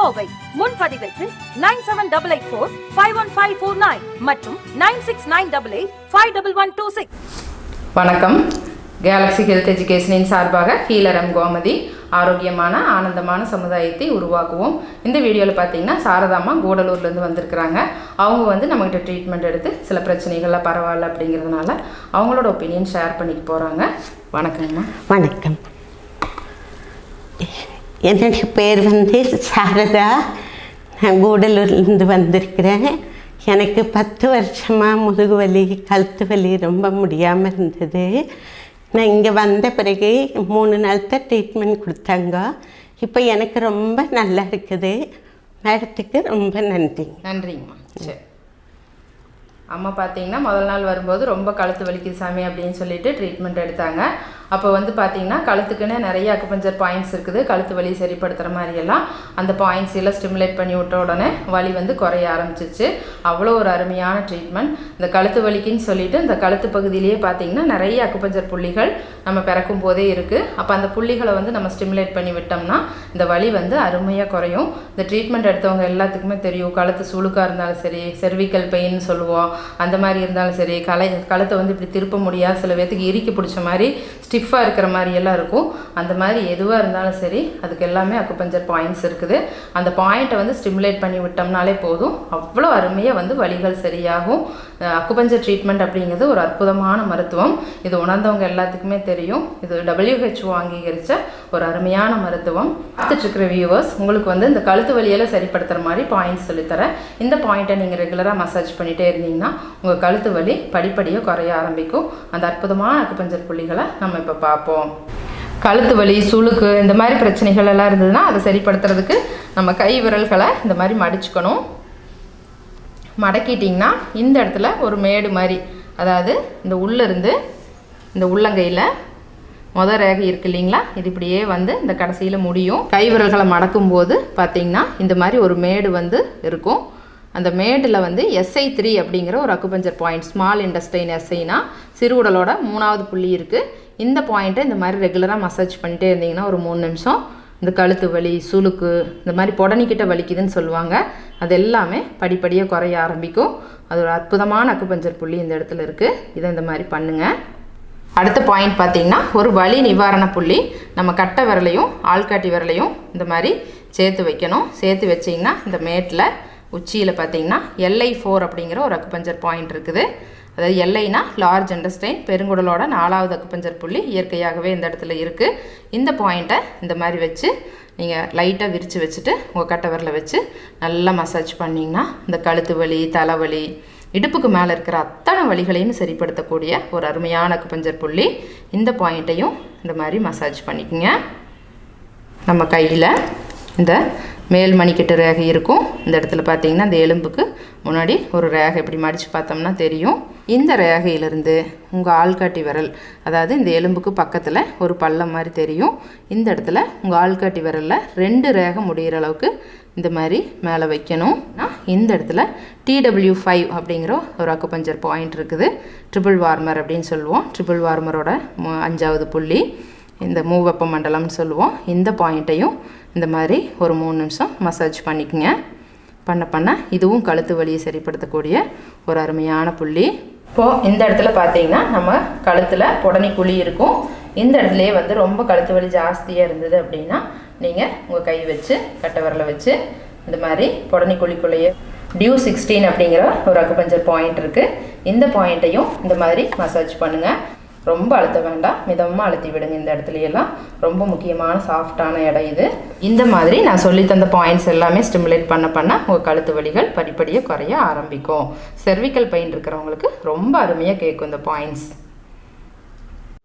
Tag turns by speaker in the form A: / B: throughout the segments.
A: Kovai முன்பதிவிற்கு nine seven double eight four five one five four nine மற்றும் nine six nine double eight five double one two six
B: வணக்கம். Galaxy health எஜுகேஷனின் சார்பாக கீழரம் கோமதி ஆரோக்கியமான ஆனந்தமான சமுதாயத்தை உருவாக்குவோம். இந்த வீடியோவில் பார்த்தீங்கன்னா சாரதாம்மா கூடலூர்லேருந்து வந்திருக்கிறாங்க. அவங்க வந்து நம்மகிட்ட ட்ரீட்மெண்ட் எடுத்து சில பிரச்சனைகள்லாம் பரவாயில்ல அப்படிங்கிறதுனால அவங்களோட ஒப்பீனியன் ஷேர் பண்ணிக்க போகிறாங்க வணக்கங்கம்மா
C: வணக்கம். என்னுடைய பேர் வந்து சாரதா. நான் கூடலூர்லேருந்து வந்திருக்கிறேன். எனக்கு பத்து வருஷமாக முதுகு வலி கழுத்து வலி ரொம்ப முடியாமல் இருந்தது. நான் இங்கே வந்த பிறகு மூணு நாள் தான் ட்ரீட்மெண்ட் கொடுத்தாங்க. இப்போ எனக்கு ரொம்ப நல்லா இருக்குது. மேடத்துக்கு ரொம்ப நன்றிங்க
B: நன்றிங்கம்மா. சரி. அம்மா பார்த்தீங்கன்னா முதல் நாள் வரும்போது ரொம்ப கழுத்து வலிக்குது சாமி அப்படின்னு சொல்லிட்டு ட்ரீட்மெண்ட் எடுத்தாங்க. அப்போ வந்து பார்த்தீங்கன்னா கழுத்துக்குன்னு நிறைய அக்குபஞ்சர் பாயிண்ட்ஸ் இருக்குது. கழுத்து வலி சரிப்படுத்துகிற மாதிரி எல்லாம் அந்த பாயிண்ட்ஸ் எல்லாம் ஸ்டிமுலேட் பண்ணி விட்ட உடனே வலி வந்து குறைய ஆரம்பிச்சிச்சு. அவ்வளோ ஒரு அருமையான ட்ரீட்மெண்ட் இந்த கழுத்து வலிக்குன்னு சொல்லிட்டு இந்த கழுத்து பகுதியிலேயே பார்த்தீங்கன்னா நிறைய அக்குபஞ்சர் புள்ளிகள் நம்ம பிறக்கும் போதே இருக்குது அப்போ அந்த புள்ளிகளை வந்து நம்ம ஸ்டிமுலேட் பண்ணி விட்டோம்னா இந்த வலி வந்து அருமையாக குறையும். இந்த ட்ரீட்மெண்ட் எடுத்தவங்க எல்லாத்துக்குமே தெரியும். கழுத்து சுழுக்காக இருந்தாலும் சரி செர்விக்கல் பெயின் சொல்லுவோம். அந்த மாதிரி இருந்தாலும் சரி கலை கழுத்தை வந்து இப்படி திருப்ப முடியாது. சில பேர்த்துக்கு இறுக்கி பிடிச்ச மாதிரி ஸ்டிஃபாக இருக்கிற மாதிரி எல்லாம் இருக்கும். அந்த மாதிரி எதுவாக இருந்தாலும் சரி அதுக்கு எல்லாமே அக்குபஞ்சர் பாயிண்ட்ஸ் இருக்குது. அந்த பாயிண்ட்டை வந்து ஸ்டிமுலேட் பண்ணி விட்டோம்னாலே போதும். அவ்வளோ அருமையாக வந்து வழிகள் சரியாகும். அக்குபஞ்சர் ட்ரீட்மெண்ட் அப்படிங்கிறது ஒரு அற்புதமான மருத்துவம். இது உணர்ந்தவங்க எல்லாத்துக்குமே தெரியும். இது டபிள்யூஹெச்ஓ அங்கீகரித்த ஒரு அருமையான மருத்துவம். பார்த்துட்ருக்கிற வியூவர்ஸ் உங்களுக்கு வந்து இந்த கழுத்து வலியெல்லாம் சரிப்படுத்துகிற மாதிரி பாயிண்ட்ஸ் சொல்லித்தரேன். இந்த பாயிண்ட்டை நீங்கள் ரெகுலராக மசாஜ் பண்ணிகிட்டே இருந்தீங்கன்னா உங்கள் கழுத்து வலி படிப்படியாக குறைய ஆரம்பிக்கும். அந்த அற்புதமான அக்குபஞ்சர் புள்ளிகளை நம்ம இப்போ பார்ப்போம். கழுத்து வலி சுளுக்கு இந்த மாதிரி பிரச்சனைகள் எல்லாம் இருந்ததுன்னா அதை சரிப்படுத்துறதுக்கு நம்ம கை விரல்களை இந்த மாதிரி மடிச்சுக்கணும். மடக்கிட்டிங்கன்னா இந்த இடத்துல ஒரு மேடு மாதிரி அதாவது இந்த உள்ளேருந்து இந்த உள்ளங்கையில் முத ரேகை இருக்கு இல்லைங்களா? இது இப்படியே வந்து இந்த கடைசியில் முடியும். கை விரல்களை மடக்கும் போது பார்த்தீங்கன்னா இந்த மாதிரி ஒரு மேடு வந்து இருக்கும். அந்த மேடில் வந்து எஸ்ஐ த்ரீ அப்படிங்கிற ஒரு அக்குபஞ்சர் பாயிண்ட் ஸ்மால் இண்டஸ்டைன் எஸ்ஐனா சிறுகுடலோட மூணாவது புள்ளி இருக்குது இந்த பாயிண்ட்டை இந்த மாதிரி ரெகுலராக மசாஜ் பண்ணிட்டே இருந்தீங்கன்னா ஒரு மூணு நிமிஷம் இந்த கழுத்து வலி சுளுக்கு இந்த மாதிரி புடனிக்கிட்ட வலிக்குதுன்னு சொல்லுவாங்க. அது எல்லாமே படிப்படியாக குறைய ஆரம்பிக்கும். அது ஒரு அற்புதமான அக்குப்பஞ்சர் புள்ளி இந்த இடத்துல இருக்குது இதை இந்த மாதிரி பண்ணுங்கள் அடுத்த பாயிண்ட் பார்த்தீங்கன்னா ஒரு வலி நிவாரண புள்ளி. நம்ம கட்டை விரலையும் ஆள்காட்டி விரலையும் இந்த மாதிரி சேர்த்து வைக்கணும். சேர்த்து வச்சிங்கன்னா இந்த மேட்டில் உச்சியில் பார்த்தீங்கன்னா எல்ஐ ஃபோர் அப்படிங்கிற ஒரு அக்குப்பஞ்சர் பாயிண்ட் இருக்குது. அதாவது எல்லைனா லார்ஜ் அண்டர்ஸ்டைன் பெருங்குடலோட நாலாவது அக்குபஞ்சர் புள்ளி இயற்கையாகவே இந்த இடத்துல இருக்குது இந்த பாயிண்ட்டை இந்த மாதிரி வச்சு நீங்கள் லைட்டாக விரித்து வச்சுட்டு உங்கள் கட்டவரில் வச்சு நல்லா மசாஜ் பண்ணிங்கன்னா இந்த கழுத்து வலி தலைவலி இடுப்புக்கு மேலே இருக்கிற அத்தனை வழிகளையும் சரிப்படுத்தக்கூடிய ஒரு அருமையான அக்குபஞ்சர் புள்ளி. இந்த பாயிண்ட்டையும் இந்த மாதிரி மசாஜ் பண்ணிக்கோங்க. நம்ம கையில் இந்த மேல் மணிக்கட்டு ரேகை இருக்கும். இந்த இடத்துல பார்த்தீங்கன்னா இந்த எலும்புக்கு முன்னாடி ஒரு ரேகை இப்படி மடித்து பார்த்தோம்னா தெரியும். இந்த ரேகையிலிருந்து உங்கள் ஆள்காட்டி விரல் அதாவது இந்த எலும்புக்கு பக்கத்தில் ஒரு பள்ளம் மாதிரி தெரியும். இந்த இடத்துல உங்கள் ஆள்காட்டி விரலில் ரெண்டு ரேகை முடிகிற அளவுக்கு இந்த மாதிரி மேலே வைக்கணும். இந்த இடத்துல டிடபிள்யூ ஃபைவ் அப்படிங்கிற ஒரு அக்குபஞ்சர் பாயிண்ட் இருக்குது. ட்ரிபிள் வார்மர் அப்படின்னு சொல்லுவோம். ட்ரிபிள் வார்மரோட அஞ்சாவது புள்ளி. இந்த மூவப்ப மண்டலம்னு சொல்லுவோம். இந்த பாயிண்ட்டையும் இந்த மாதிரி ஒரு மூணு நிமிஷம் மசாஜ் பண்ணிக்கங்க. பண்ண பண்ண இதுவும் கழுத்து வலியை சரிப்படுத்தக்கூடிய ஒரு அருமையான புள்ளி. இப்போது இந்த இடத்துல பார்த்தீங்கன்னா நம்ம கழுத்தில் புடனி குழி இருக்கும். இந்த இடத்துலையே வந்து ரொம்ப கழுத்து வலி ஜாஸ்தியாக இருந்தது அப்படின்னா நீங்கள் உங்கள் கை வச்சு கட்டை விரலை வச்சு இந்த மாதிரி புடனி குழிக்குள்ளேயே டியூ சிக்ஸ்டீன் அப்படிங்கிற ஒரு அக்குபஞ்சர் பாயிண்ட் இருக்குது இந்த பாயிண்ட்டையும் இந்த மாதிரி மசாஜ் பண்ணுங்கள் ரொம்ப அழுத்த வேண்டாம். மிதமாக அழுத்தி விடுங்க இந்த இடத்துலையெல்லாம். ரொம்ப முக்கியமான சாஃப்டான இடம் இது. இந்த மாதிரி நான் சொல்லி தந்த பாயிண்ட்ஸ் எல்லாமே ஸ்டிமுலேட் பண்ண பண்ண உங்கள் கழுத்து வலிகள் படிப்படியாக குறைய ஆரம்பிக்கும். செர்விக்கல் பெயின் இருக்கிறவங்களுக்கு ரொம்ப அருமையாக கேட்கும் இந்த பாயிண்ட்ஸ்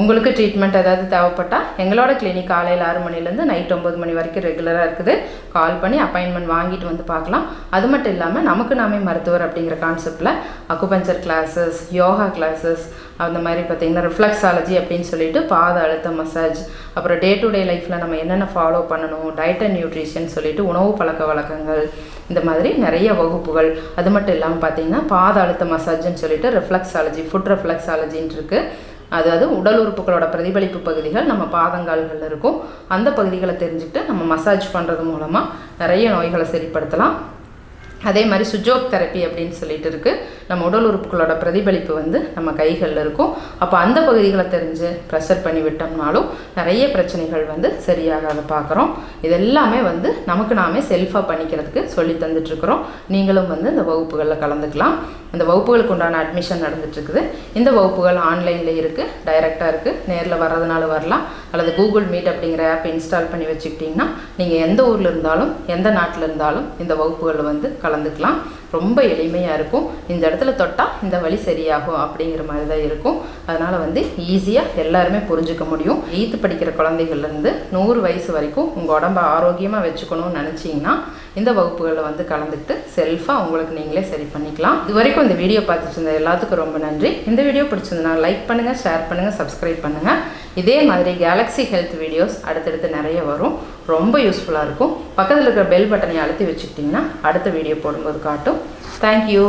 B: உங்களுக்கு ட்ரீட்மெண்ட் ஏதாவது தேவைப்பட்டால் எங்களோட கிளினிக் காலையில் ஆறு மணிலேருந்து நைட் ஒம்பது மணி வரைக்கும் ரெகுலராக இருக்குது. கால் பண்ணி அப்பாயின்மெண்ட் வாங்கிட்டு வந்து பார்க்கலாம். அது மட்டும் இல்லாமல் நமக்கு நாமே மருத்துவர் அப்படிங்கிற கான்செப்டில் அக்குபஞ்சர் கிளாஸஸ் யோகா கிளாஸஸ் அந்த மாதிரி பார்த்திங்கன்னா ரிஃப்ளெக்ஸாலஜி அப்படின்னு சொல்லிட்டு பாத அழுத்த மசாஜ் அப்புறம் டே டு டே லைஃப்பில் நம்ம என்னென்ன ஃபாலோ பண்ணணும் டயட் அண்ட் நியூட்ரிஷன் சொல்லிட்டு உணவு பழக்க வழக்கங்கள் இந்த மாதிரி நிறைய வகுப்புகள். அது மட்டும் இல்லாமல் பார்த்தீங்கன்னா பாத அழுத்த மசாஜ்னு சொல்லிட்டு ரிஃப்ளெக்ஸாலஜி ஃபுட் ரிஃப்ளெக்ஸாலஜின்னு இருக்குது அதாவது உடல் உறுப்புகளோட பிரதிபலிப்பு பகுதிகள் நம்ம பாதங்கால்களில் இருக்கும். அந்த பகுதிகளை தெரிஞ்சுக்கிட்டு நம்ம மசாஜ் பண்ணுறது மூலமாக நிறைய நோய்களை சரிப்படுத்தலாம். அதே மாதிரி சுஜோக் தெரப்பி அப்படின்னு சொல்லிட்டு இருக்குது நம்ம உடல் உறுப்புகளோட பிரதிபலிப்பு வந்து நம்ம கைகளில் இருக்கும். அப்போ அந்த பகுதிகளை தெரிஞ்சு ப்ரெஷர் பண்ணி விட்டோம்னாலும் நிறைய பிரச்சனைகள் வந்து சரியாகாத பார்க்குறோம். இதெல்லாமே வந்து நமக்கு நாமே செல்ஃபாக பண்ணிக்கிறதுக்கு சொல்லி தந்துட்டுருக்குறோம். நீங்களும் வந்து இந்த வகுப்புகளில் கலந்துக்கலாம். இந்த வகுப்புகளுக்கு உண்டான அட்மிஷன் நடந்துட்டுருக்குது. இந்த வகுப்புகள் ஆன்லைனில் இருக்குது டைரெக்டாக இருக்குது நேரில் வர்றதுனால வரலாம். அல்லது கூகுள் மீட் அப்படிங்கிற ஆப் இன்ஸ்டால் பண்ணி வச்சுக்கிட்டிங்கன்னா நீங்கள் எந்த ஊரில் இருந்தாலும் எந்த நாட்டில் இருந்தாலும் இந்த வகுப்புகளில் வந்து கலந்துக்கலாம். ரொம்ப எளிமையாக இருக்கும். இந்த இடத்துல தொட்டால் இந்த வழி சரியாகும் அப்படிங்கிற மாதிரி தான் இருக்கும். அதனால் வந்து ஈஸியாக எல்லாருமே புரிஞ்சுக்க முடியும். எயித்து படிக்கிற குழந்தைகள்லேருந்து நூறு வயசு வரைக்கும் உங்கள் உடம்ப ஆரோக்கியமாக வச்சுக்கணும்னு நினச்சிங்கன்னா இந்த வகுப்புகளில் வந்து கலந்துக்கிட்டு செல்ஃபாக உங்களுக்கு நீங்களே சரி பண்ணிக்கலாம். இது வரைக்கும் இந்த வீடியோ பார்த்துட்டு இருந்த எல்லாத்துக்கும் ரொம்ப நன்றி. இந்த வீடியோ பிடிச்சிருந்தனா லைக் பண்ணுங்கள் ஷேர் பண்ணுங்கள் சப்ஸ்கிரைப் பண்ணுங்கள் இதே மாதிரி கேலக்ஸி ஹெல்த் வீடியோஸ் அடுத்தடுத்து நிறைய வரும். ரொம்ப யூஸ்ஃபுல்லாக இருக்கும். பக்கத்தில் இருக்கிற பெல் பட்டனை அழுத்தி வச்சுக்கிட்டிங்கன்னா அடுத்த வீடியோ போடும்போது காட்டும். தேங்க்யூ